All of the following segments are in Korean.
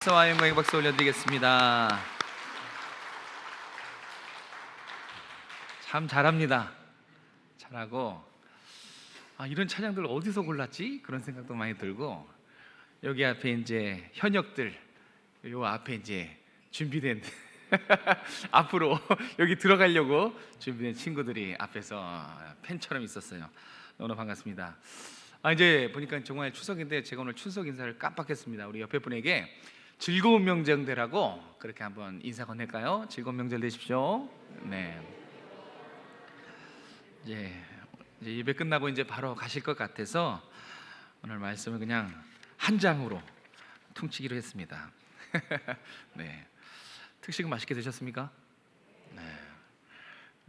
박수와 영광의 박수 올려드리겠습니다. 참 잘합니다. 잘하고 아, 이런 찬양들 어디서 골랐지? 그런 생각도 많이 들고 여기 앞에 이제 현역들 요 앞에 이제 준비된 앞으로 여기 들어가려고 준비된 친구들이 앞에서 팬처럼 있었어요. 너무 반갑습니다. 아 이제 보니까 정말 추석인데 제가 오늘 추석 인사를 깜빡했습니다. 우리 옆에 분에게 즐거운 명절 되라고 그렇게 한번 인사 건넬까요? 즐거운 명절 되십시오. 네. 이제, 예배 끝나고 이제 바로 가실 것 같아서 오늘 말씀을 그냥 한 장으로 퉁치기로 했습니다. 네. 특식은 맛있게 드셨습니까? 네.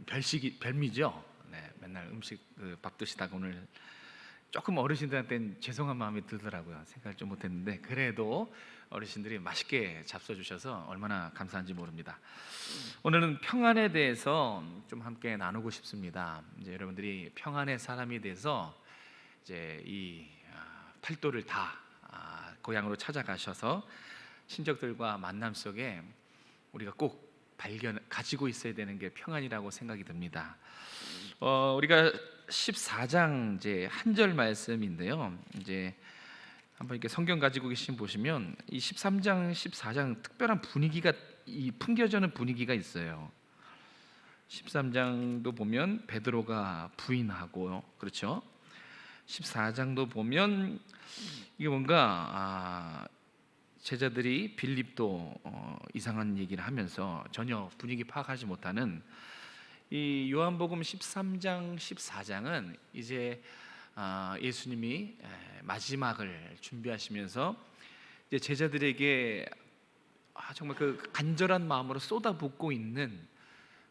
별식이 별미죠. 네. 맨날 음식 그, 밥 드시다가 오늘 조금 어르신들한테는 죄송한 마음이 들더라고요. 생각을 좀 못했는데 그래도 어르신들이 맛있게 잡숴 주셔서 얼마나 감사한지 모릅니다. 오늘은 평안에 대해서 좀 함께 나누고 싶습니다. 이제 여러분들이 평안의 사람이 돼서 이제 이 아, 팔도를 다 아, 고향으로 찾아가셔서 친척들과 만남 속에 우리가 꼭 발견 가지고 있어야 되는 게 평안이라고 생각이 듭니다. 어, 우리가 14장 이제 한 절 말씀인데요. 이제 한번 이렇게 성경 가지고 계신 보시면 이 13장, 14장 특별한 분위기가 이 풍겨지는 분위기가 있어요. 13장도 보면 베드로가 부인하고 그렇죠. 14장도 보면 이게 뭔가 아, 제자들이 빌립도 어, 이상한 얘기를 하면서 전혀 분위기 파악하지 못하는 이 요한복음 13장 14장은 이제 아, 예수님이 에, 마지막을 준비하시면서 이제 제자들에게 아, 정말 그 간절한 마음으로 쏟아붓고 있는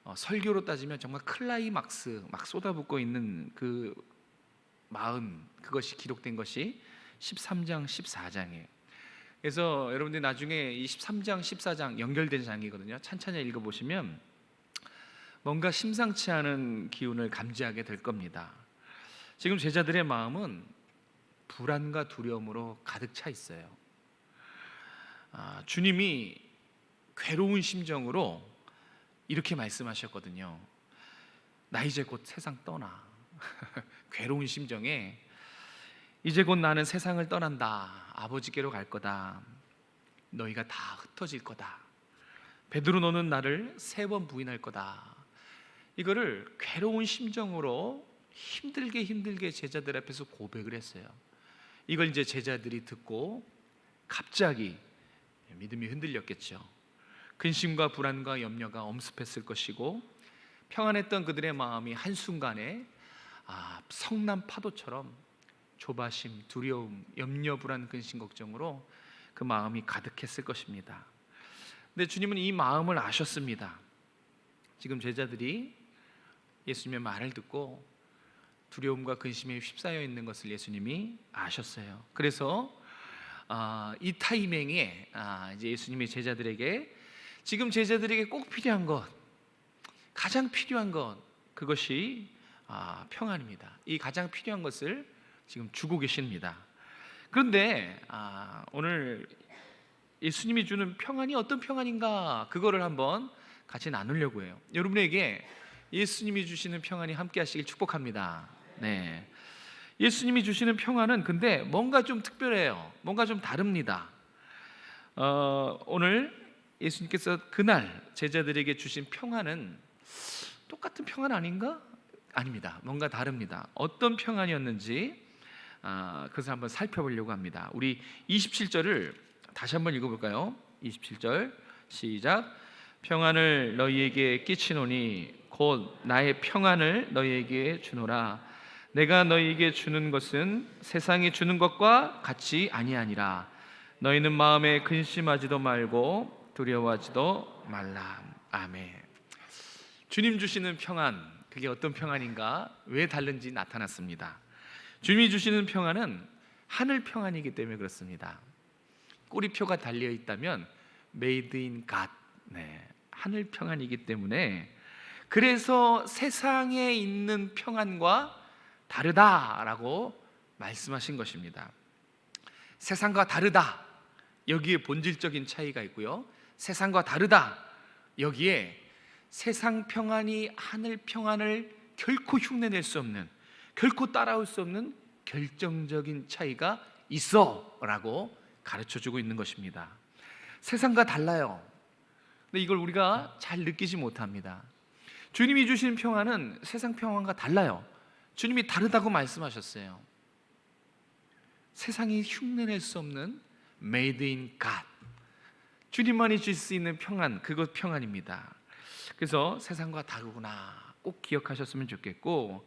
어, 설교로 따지면 정말 클라이막스 막 쏟아붓고 있는 그 마음 그것이 기록된 것이 13장 14장이에요. 그래서 여러분들이 나중에 이 13장 14장 연결된 장이거든요. 찬찬히 읽어 보시면 뭔가 심상치 않은 기운을 감지하게 될 겁니다. 지금 제자들의 마음은 불안과 두려움으로 가득 차 있어요. 아, 주님이 괴로운 심정으로 이렇게 말씀하셨거든요. 나 이제 곧 세상 떠나. 괴로운 심정에 이제 곧 나는 세상을 떠난다. 아버지께로 갈 거다. 너희가 다 흩어질 거다. 베드로 너는 나를 세 번 부인할 거다. 이거를 괴로운 심정으로 힘들게 힘들게 제자들 앞에서 고백을 했어요. 이걸 이제 제자들이 듣고 갑자기 믿음이 흔들렸겠죠. 근심과 불안과 염려가 엄습했을 것이고 평안했던 그들의 마음이 한순간에 아, 성남 파도처럼 조바심, 두려움, 염려, 불안, 근심, 걱정으로 그 마음이 가득했을 것입니다. 근데 주님은 이 마음을 아셨습니다. 지금 제자들이 예수님의 말을 듣고 두려움과 근심에 휩싸여 있는 것을 예수님이 아셨어요. 그래서 아, 이 타이밍에 아, 이제 예수님이 제자들에게 지금 제자들에게 꼭 필요한 것, 가장 필요한 것 그것이 아, 평안입니다. 이 가장 필요한 것을 지금 주고 계십니다. 그런데 아, 오늘 예수님이 주는 평안이 어떤 평안인가 그거를 한번 같이 나누려고 해요. 여러분에게 예수님이 주시는 평안이 함께 하시길 축복합니다. 네. 예수님이 주시는 평안은 근데 뭔가 좀 특별해요. 뭔가 좀 다릅니다. 어, 오늘 예수님께서 그날 제자들에게 주신 평안은 똑같은 평안 아닌가? 아닙니다. 뭔가 다릅니다. 어떤 평안이었는지 아, 그것을 한번 살펴보려고 합니다. 우리 27절을 다시 한번 읽어볼까요? 27절 시작. 평안을 너희에게 끼치노니 곧 나의 평안을 너희에게 주노라. 내가 너희에게 주는 것은 세상이 주는 것과 같이 아니하니라. 너희는 마음에 근심하지도 말고 두려워하지도 말라. 아멘. 주님 주시는 평안, 그게 어떤 평안인가? 왜 다른지 나타났습니다. 주님이 주시는 평안은 하늘 평안이기 때문에 그렇습니다. 꼬리표가 달려 있다면 made in God, 네, 하늘 평안이기 때문에 그래서 세상에 있는 평안과 다르다라고 말씀하신 것입니다. 세상과 다르다. 여기에 본질적인 차이가 있고요. 세상과 다르다. 여기에 세상 평안이 하늘 평안을 결코 흉내낼 수 없는 결코 따라올 수 없는 결정적인 차이가 있어라고 가르쳐 주고 있는 것입니다. 세상과 달라요. 근데 이걸 우리가 잘 느끼지 못합니다. 주님이 주신 평안은 세상 평안과 달라요. 주님이 다르다고 말씀하셨어요. 세상이 흉내낼 수 없는 made in God. 주님만이 줄 수 있는 평안, 그것 평안입니다. 그래서 세상과 다르구나 꼭 기억하셨으면 좋겠고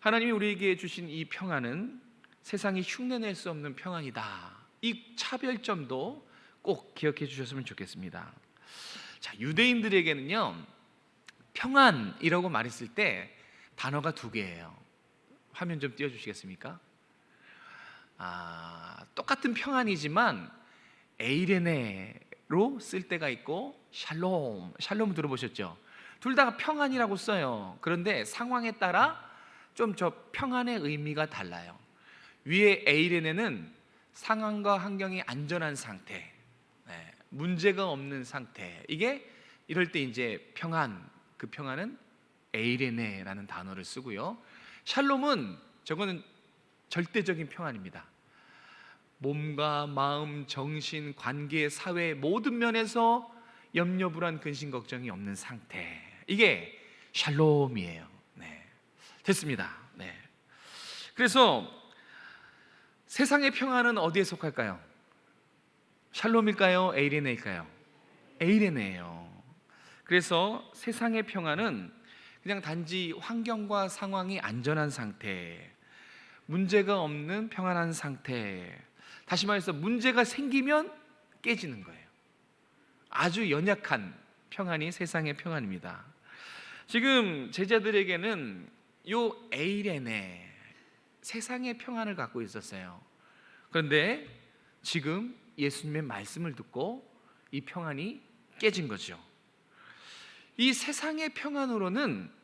하나님이 우리에게 주신 이 평안은 세상이 흉내낼 수 없는 평안이다. 이 차별점도 꼭 기억해 주셨으면 좋겠습니다. 자, 유대인들에게는요. 평안이라고 말했을 때 단어가 두 개예요. 화면 좀 띄워 주시겠습니까? 아, 똑같은 평안이지만 에이레네로 쓸 때가 있고 샬롬, 샬롬 들어보셨죠? 둘 다 평안이라고 써요. 그런데 상황에 따라 좀 저 평안의 의미가 달라요. 위에 에이레네는 상황과 환경이 안전한 상태, 네, 문제가 없는 상태. 이게 이럴 때 이제 평안, 그 평안은 에이레네라는 단어를 쓰고요. 샬롬은 저거는 절대적인 평안입니다. 몸과 마음, 정신, 관계, 사회 모든 면에서 염려, 불안, 근심, 걱정이 없는 상태. 이게 샬롬이에요. 네. 됐습니다. 네. 그래서 세상의 평안은 어디에 속할까요? 샬롬일까요? 에이레네일까요? 에이레네예요. 그래서 세상의 평안은 그냥 단지 환경과 상황이 안전한 상태, 문제가 없는 평안한 상태. 다시 말해서 문제가 생기면 깨지는 거예요. 아주 연약한 평안이 세상의 평안입니다. 지금 제자들에게는 요 에이레네 세상의 평안을 갖고 있었어요. 그런데 지금 예수님의 말씀을 듣고 이 평안이 깨진 거죠. 이 세상의 평안으로는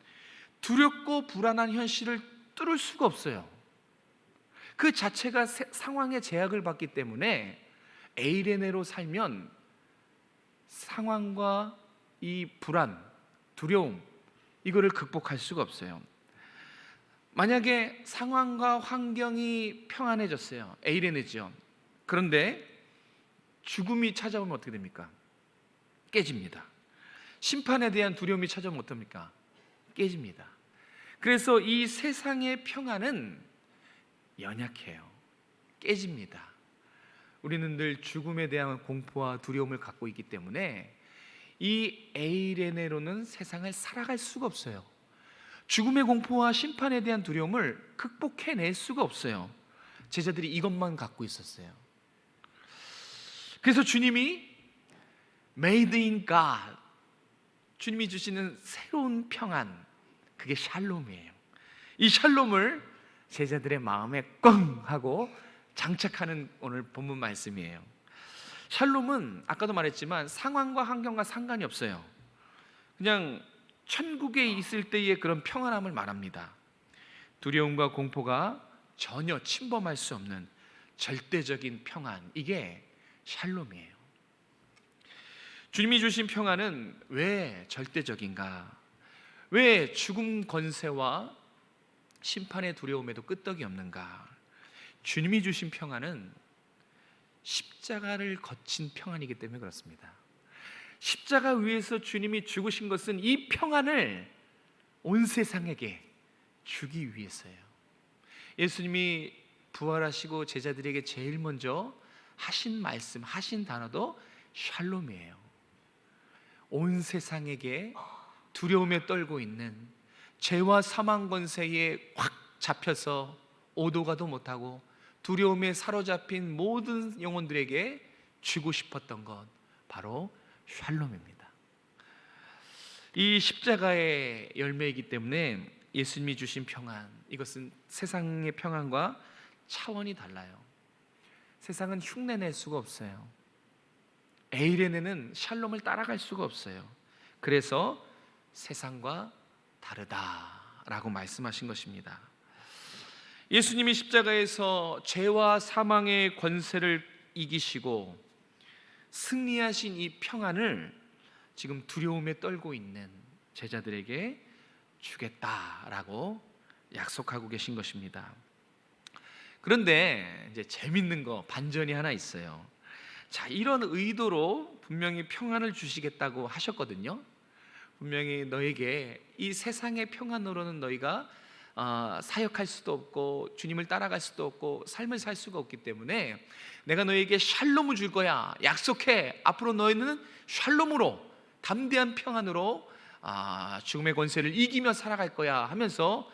두렵고 불안한 현실을 뚫을 수가 없어요. 그 자체가 세- 상황의 제약을 받기 때문에 에이레네로 살면 상황과 이 불안, 두려움 이거를 극복할 수가 없어요. 만약에 상황과 환경이 평안해졌어요. 에이레네죠. 그런데 죽음이 찾아오면 어떻게 됩니까? 깨집니다. 심판에 대한 두려움이 찾아오면 어떻습니까? 깨집니다. 그래서 이 세상의 평안은 연약해요. 깨집니다. 우리는 늘 죽음에 대한 공포와 두려움을 갖고 있기 때문에 이 에이레네로는 세상을 살아갈 수가 없어요. 죽음의 공포와 심판에 대한 두려움을 극복해낼 수가 없어요. 제자들이 이것만 갖고 있었어요. 그래서 주님이 Made in God, 주님이 주시는 새로운 평안, 그게 샬롬이에요. 이 샬롬을 제자들의 마음에 꽝 하고 장착하는 오늘 본문 말씀이에요. 샬롬은 아까도 말했지만 상황과 환경과 상관이 없어요. 그냥 천국에 있을 때의 그런 평안함을 말합니다. 두려움과 공포가 전혀 침범할 수 없는 절대적인 평안. 이게 샬롬이에요. 주님이 주신 평안은 왜 절대적인가? 왜 죽음 권세와 심판의 두려움에도 끄떡이 없는가? 주님이 주신 평안은 십자가를 거친 평안이기 때문에 그렇습니다. 십자가 위에서 주님이 죽으신 것은 이 평안을 온 세상에게 주기 위해서예요. 예수님이 부활하시고 제자들에게 제일 먼저 하신 말씀, 하신 단어도 샬롬이에요. 온 세상에게 두려움에 떨고 있는 죄와 사망 권세에 확 잡혀서 오도가도 못하고 두려움에 사로잡힌 모든 영혼들에게 주고 싶었던 것 바로 샬롬입니다. 이 십자가의 열매이기 때문에 예수님이 주신 평안 이것은 세상의 평안과 차원이 달라요. 세상은 흉내낼 수가 없어요. 에이레네는 샬롬을 따라갈 수가 없어요. 그래서 세상과 다르다라고 말씀하신 것입니다. 예수님이 십자가에서 죄와 사망의 권세를 이기시고 승리하신 이 평안을 지금 두려움에 떨고 있는 제자들에게 주겠다라고 약속하고 계신 것입니다. 그런데 이제 재밌는 거 반전이 하나 있어요. 자, 이런 의도로 분명히 평안을 주시겠다고 하셨거든요. 분명히 너에게 이 세상의 평안으로는 너희가 어, 사역할 수도 없고 주님을 따라갈 수도 없고 삶을 살 수가 없기 때문에 내가 너에게 샬롬을 줄 거야 약속해 앞으로 너희는 샬롬으로 담대한 평안으로 아, 죽음의 권세를 이기며 살아갈 거야 하면서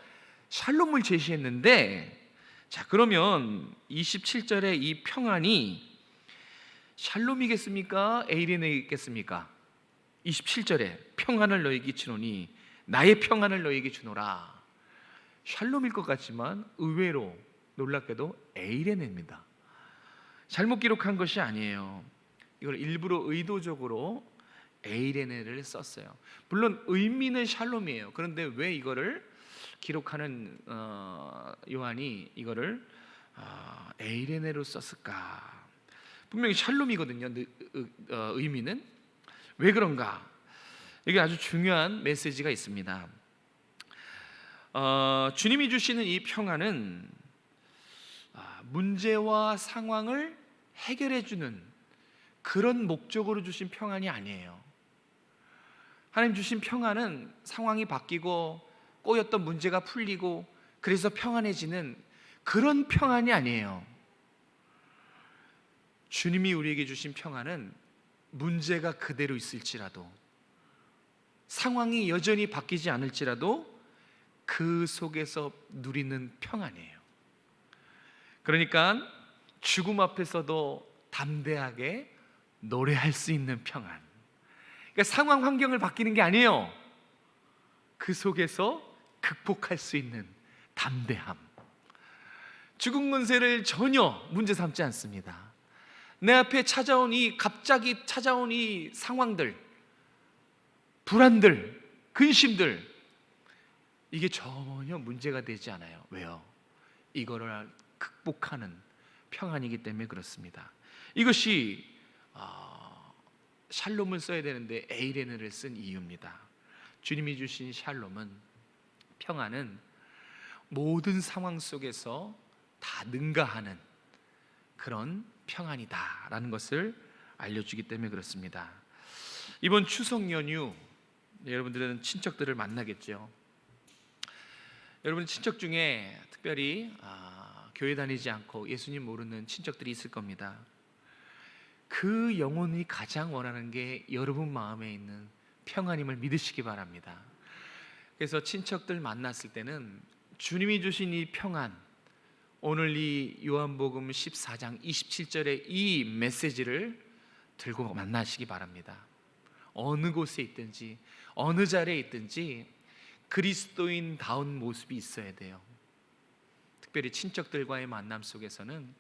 샬롬을 제시했는데 자 그러면 27절에 이 평안이 샬롬이겠습니까? 에이레네겠습니까? 27절에 평안을 너에게 주노니 나의 평안을 너에게 주노라. 샬롬일 것 같지만 의외로 놀랍게도 에이레네입니다. 잘못 기록한 것이 아니에요. 이걸 일부러 의도적으로 에이레네를 썼어요. 물론 의미는 샬롬이에요. 그런데 왜 이거를 기록하는 어, 요한이 이거를 어, 에이레네로 썼을까? 분명히 샬롬이거든요. 어, 의미는 왜 그런가? 이게 아주 중요한 메시지가 있습니다. 어, 주님이 주시는 이 평안은 아, 문제와 상황을 해결해 주는 그런 목적으로 주신 평안이 아니에요. 하나님 주신 평안은 상황이 바뀌고 꼬였던 문제가 풀리고 그래서 평안해지는 그런 평안이 아니에요. 주님이 우리에게 주신 평안은 문제가 그대로 있을지라도 상황이 여전히 바뀌지 않을지라도 그 속에서 누리는 평안이에요. 그러니까 죽음 앞에서도 담대하게 노래할 수 있는 평안. 그러니까 상황 환경을 바뀌는 게 아니에요. 그 속에서 극복할 수 있는 담대함. 죽음 권세를 전혀 문제 삼지 않습니다. 내 앞에 찾아온 이 갑자기 찾아온 이 상황들, 불안들, 근심들 이게 전혀 문제가 되지 않아요. 왜요? 이거를 극복하는 평안이기 때문에 그렇습니다. 이것이 어, 샬롬을 써야 되는데 에이레네를 쓴 이유입니다. 주님이 주신 샬롬은 평안은 모든 상황 속에서 다 능가하는 그런 평안이다라는 것을 알려주기 때문에 그렇습니다. 이번 추석 연휴 여러분들은 친척들을 만나겠죠. 여러분 친척 중에 특별히 아, 교회 다니지 않고 예수님 모르는 친척들이 있을 겁니다. 그 영혼이 가장 원하는 게 여러분 마음에 있는 평안임을 믿으시기 바랍니다. 그래서 친척들 만났을 때는 주님이 주신 이 평안, 오늘 이 요한복음 14장 27절의 이 메시지를 들고 만나시기 바랍니다. 어느 곳에 있든지 어느 자리에 있든지 그리스도인다운 모습이 있어야 돼요. 특별히 친척들과의 만남 속에서는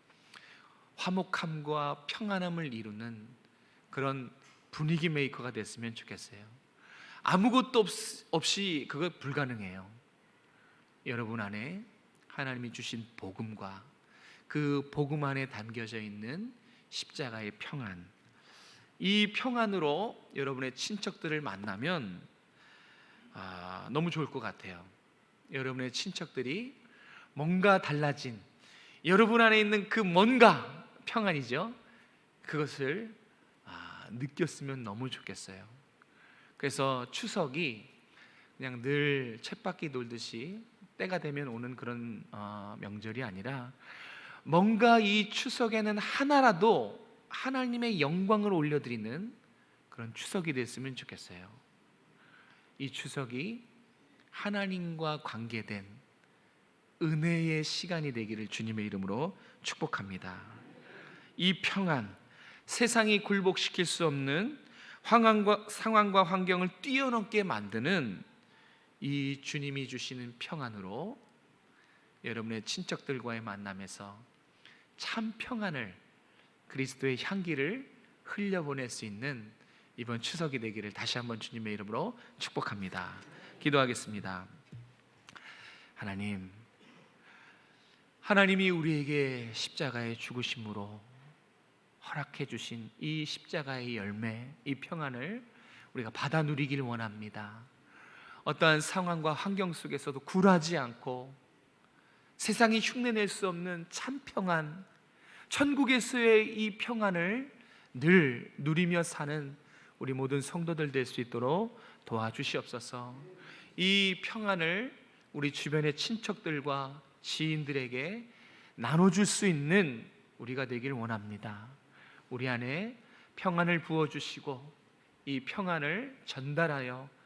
화목함과 평안함을 이루는 그런 분위기 메이커가 됐으면 좋겠어요. 아무것도 없이 그거 불가능해요. 여러분 안에 하나님이 주신 복음과 그 복음 안에 담겨져 있는 십자가의 평안. 이 평안으로 여러분의 친척들을 만나면 아, 너무 좋을 것 같아요. 여러분의 친척들이 뭔가 달라진 여러분 안에 있는 그 뭔가 평안이죠. 그것을 아, 느꼈으면 너무 좋겠어요. 그래서 추석이 그냥 늘 쳇바퀴 돌듯이 때가 되면 오는 그런 어, 명절이 아니라 뭔가 이 추석에는 하나라도 하나님의 영광을 올려드리는 그런 추석이 됐으면 좋겠어요. 이 추석이 하나님과 관계된 은혜의 시간이 되기를 주님의 이름으로 축복합니다. 이 평안, 세상이 굴복시킬 수 없는 상황과, 환경을 뛰어넘게 만드는 이 주님이 주시는 평안으로 여러분의 친척들과의 만남에서 참 평안을 그리스도의 향기를 흘려보낼 수 있는 이번 추석이 되기를 다시 한번 주님의 이름으로 축복합니다. 기도하겠습니다. 하나님, 하나님이 우리에게 십자가의 죽으심으로 허락해 주신 이 십자가의 열매, 이 평안을 우리가 받아 누리길 원합니다. 어떠한 상황과 환경 속에서도 굴하지 않고 세상이 흉내낼 수 없는 참 평안, 천국에서의 이 평안을 늘 누리며 사는 우리 모든 성도들 될 수 있도록 도와주시옵소서. 이 평안을 우리 주변의 친척들과 지인들에게 나눠줄 수 있는 우리가 되길 원합니다. 우리 안에 평안을 부어주시고 이 평안을 전달하여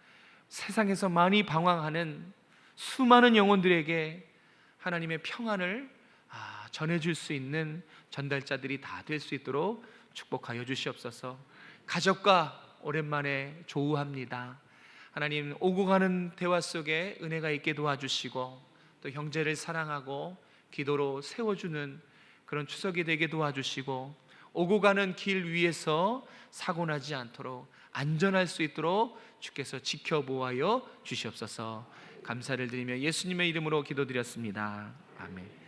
세상에서 많이 방황하는 수많은 영혼들에게 하나님의 평안을 아, 전해줄 수 있는 전달자들이 다 될 수 있도록 축복하여 주시옵소서. 가족과 오랜만에 조우합니다. 하나님 오고 가는 대화 속에 은혜가 있게 도와주시고 또 형제를 사랑하고 기도로 세워주는 그런 추석이 되게 도와주시고 오고 가는 길 위에서 사고 나지 않도록 안전할 수 있도록 주께서 지켜보아여 주시옵소서 감사를 드리며 예수님의 이름으로 기도드렸습니다. 아멘.